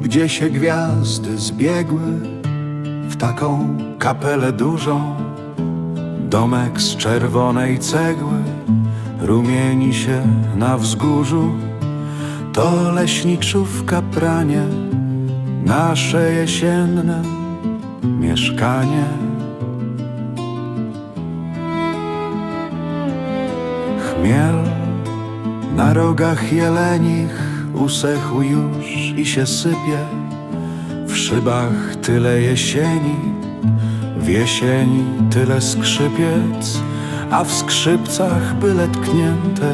gdzie się gwiazdy zbiegły w taką kapelę dużą. Domek z czerwonej cegły rumieni się na wzgórzu. To leśniczówka pranie, nasze jesienne mieszkanie. Chmiel na rogach jelenich usechł już i się sypie. W szybach tyle jesieni, w jesieni tyle skrzypiec, a w skrzypcach byle tknięte.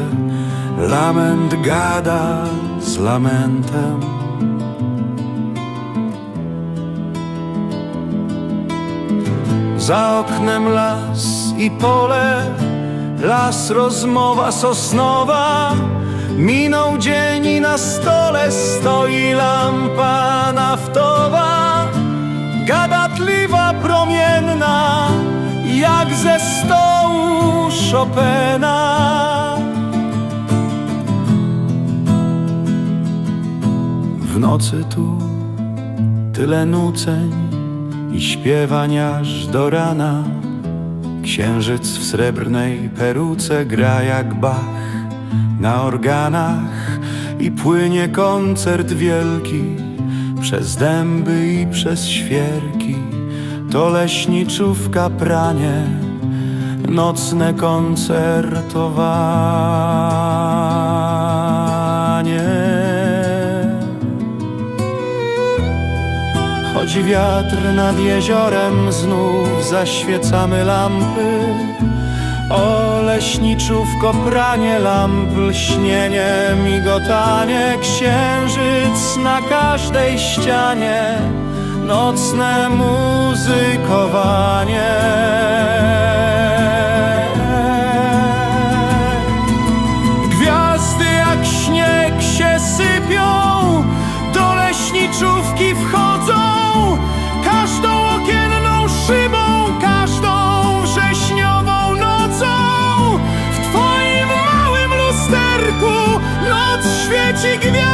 Lament gada z lamentem. Za oknem las i pole, las rozmowa sosnowa. Minął dzień i na stole stoi lampa naftowa, gadatliwa, promienna, jak ze stołu Chopina. W nocy tu tyle nuceń i śpiewań aż do rana. Księżyc w srebrnej peruce gra jak Bach na organach i płynie koncert wielki przez dęby i przez świerki. To leśniczówka pranie, nocne koncertowanie. Chodzi wiatr nad jeziorem, znów zaświecamy lampy. O leśniczówko, pranie lamp, lśnienie, migotanie, księżyc na każdej ścianie, nocne muzykowanie. she give you